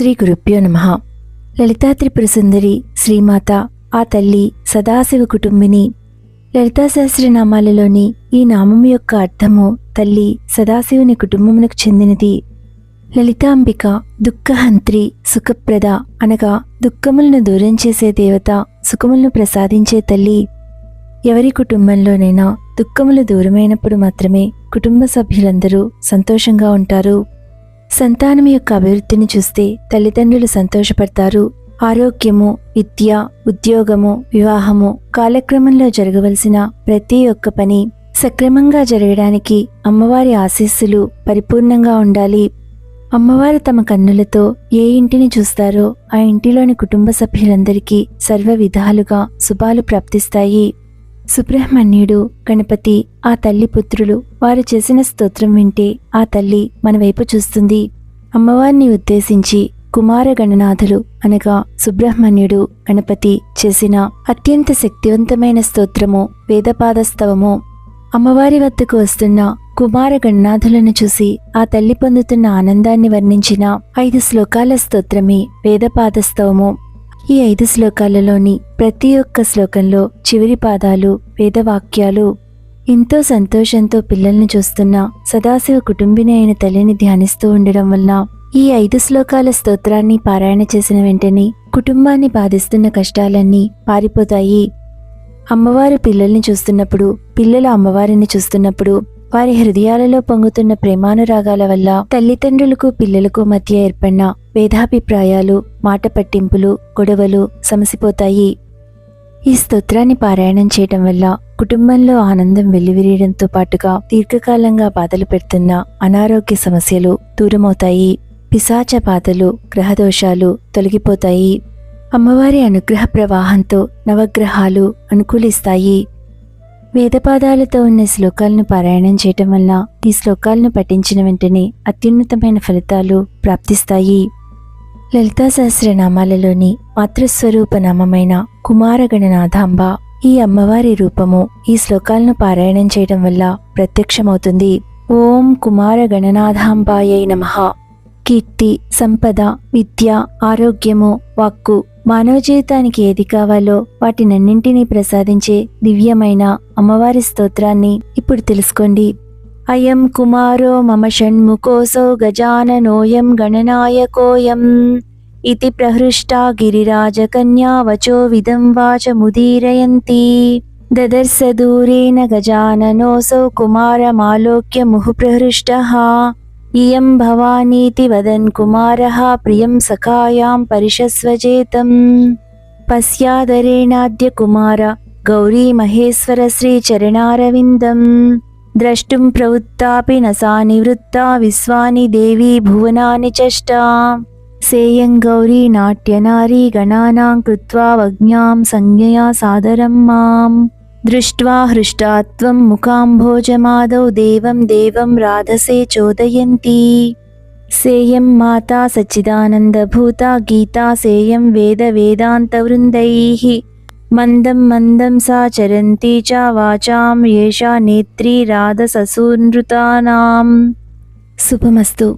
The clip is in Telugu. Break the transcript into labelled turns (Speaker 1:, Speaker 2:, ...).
Speaker 1: శ్రీ గురుభ్యో నమ. లలితాత్రిపుర సుందరి శ్రీమాత ఆ తల్లి సదాశివ కుటుంబిని. లలితాశాస్త్రనామాలలోని ఈ నామం యొక్క అర్థము తల్లి సదాశివుని కుటుంబమునకు చెందినది. లలితాంబిక దుఃఖహంత్రి సుఖప్రద అనగా దుఃఖములను దూరం చేసే దేవత సుఖములను ప్రసాదించే తల్లి. ఎవరి కుటుంబంలోనైనా దుఃఖములు దూరమైనప్పుడు మాత్రమే కుటుంబ సభ్యులందరూ సంతోషంగా ఉంటారు. సంతానం యొక్క అభివృద్ధిని చూస్తే తల్లిదండ్రులు సంతోషపడతారు. ఆరోగ్యము విద్య ఉద్యోగము వివాహము కాలక్రమంలో జరగవలసిన ప్రతి ఒక్క పని సక్రమంగా జరగడానికి అమ్మవారి ఆశీస్సులు పరిపూర్ణంగా ఉండాలి. అమ్మవారు తమ కన్నులతో ఏ ఇంటిని చూస్తారో ఆ ఇంటిలోని కుటుంబ సభ్యులందరికీ సర్వ విధాలుగా శుభాలు ప్రాప్తిస్తాయి. సుబ్రహ్మణ్యుడు గణపతి ఆ తల్లి పుత్రులు వారు చేసిన స్తోత్రం వింటే ఆ తల్లి మన వైపు చూస్తుంది. అమ్మవారిని ఉద్దేశించి కుమార గణనాథులు అనగా సుబ్రహ్మణ్యుడు గణపతి చేసిన అత్యంత శక్తివంతమైన స్తోత్రము వేదపాదస్తవము. అమ్మవారి వద్దకు వస్తున్న కుమార గణనాథులను చూసి ఆ తల్లి పొందుతున్న ఆనందాన్ని వర్ణించిన ఐదు శ్లోకాల స్తోత్రమే వేదపాదస్తవము. ఈ ఐదు శ్లోకాలలోని ప్రతి ఒక్క శ్లోకంలో చివరి పాదాలు వేదవాక్యాలు ఎంతో సంతోషంతో పిల్లల్ని చూస్తున్న సదాశివ కుటుంబిని అయిన తల్లిని ధ్యానిస్తూ ఉండడం వల్ల ఈ ఐదు శ్లోకాల స్తోత్రాన్ని పారాయణ చేసిన వెంటనే కుటుంబాన్ని బాధిస్తున్న కష్టాలన్నీ పారిపోతాయి. అమ్మవారు పిల్లల్ని చూస్తున్నప్పుడు పిల్లలు అమ్మవారిని చూస్తున్నప్పుడు వారి హృదయాలలో పొంగుతున్న ప్రేమానురాగాల వల్ల తల్లిదండ్రులకు పిల్లలకు మధ్య ఏర్పడిన భేదాభిప్రాయాలు మాట పట్టింపులు గొడవలు సమసిపోతాయి. ఈ స్తోత్రాన్ని పారాయణం చేయటం వల్ల కుటుంబంలో ఆనందం వెల్లివిరియడంతో పాటుగా దీర్ఘకాలంగా బాధలు పెడుతున్న అనారోగ్య సమస్యలు దూరమవుతాయి. పిశాచ బాధలు గ్రహదోషాలు తొలగిపోతాయి. అమ్మవారి అనుగ్రహ ప్రవాహంతో నవగ్రహాలు అనుకూలిస్తాయి. వేదపాదాలతో ఉన్న శ్లోకాలను పారాయణం చేయటం వల్ల ఈ శ్లోకాలను పఠించిన వెంటనే అత్యున్నతమైన ఫలితాలు ప్రాప్తిస్తాయి. లలితా సహస్రనామాలలోని మాతృస్వరూప నామమైన కుమారగణనాథాంబ ఈ అమ్మవారి రూపము ఈ శ్లోకాలను పారాయణం చేయడం వల్ల ప్రత్యక్షమవుతుంది. ఓం కుమార నమ. నమః కీర్తి సంపద విద్య ఆరోగ్యము వాక్కు మానవ జీవితానికి ఏది కావాలో వాటినన్నింటినీ ప్రసాదించే దివ్యమైన అమ్మవారి స్తోత్రాన్ని ఇప్పుడు తెలుసుకోండి. అయం కుమారో మమ షణ్ముఖోసో గజాననోయం గణనాయకోయం ఇది ప్రహృష్టా గిరిరాజకన్యా వచో విదం వాచముదీరయంతి దదర్శ దూరేణ గజాననోసౌ కుమారమాలోక్య ముహుప్రహృష్టः ఇయం భవానీతి వదన్ కుమారः ప్రియం సఖాయాం పరిషస్వజేతం పశ్యాదరేణాద్య కుమార గౌరీ మహేశ్వర శ్రీ చరణారవిందం ద్రష్టుం ప్రవృత్తాపి న సా నివృత్తా విశ్వాని దేవీ భువనాని చష్టా సేయం గౌరీ నాట్యనారీ గణానాం కృత్వా వజ్ఞాం సంజ్ఞయా సాదరం మాం దృష్ట్వా హృష్టాత్వం ముఖాంభోజమాదౌ దేవం దేవం రాధసే చోదయంతి సేయం మాతా సచ్చిదానందభూతా గీతా సేయం వేద వేదాంతవృందైః మందం మందం సా చరంతి చ వాచాం ఏషా నేత్రీ రాధ ససూనృతానాం. శుభమస్తు.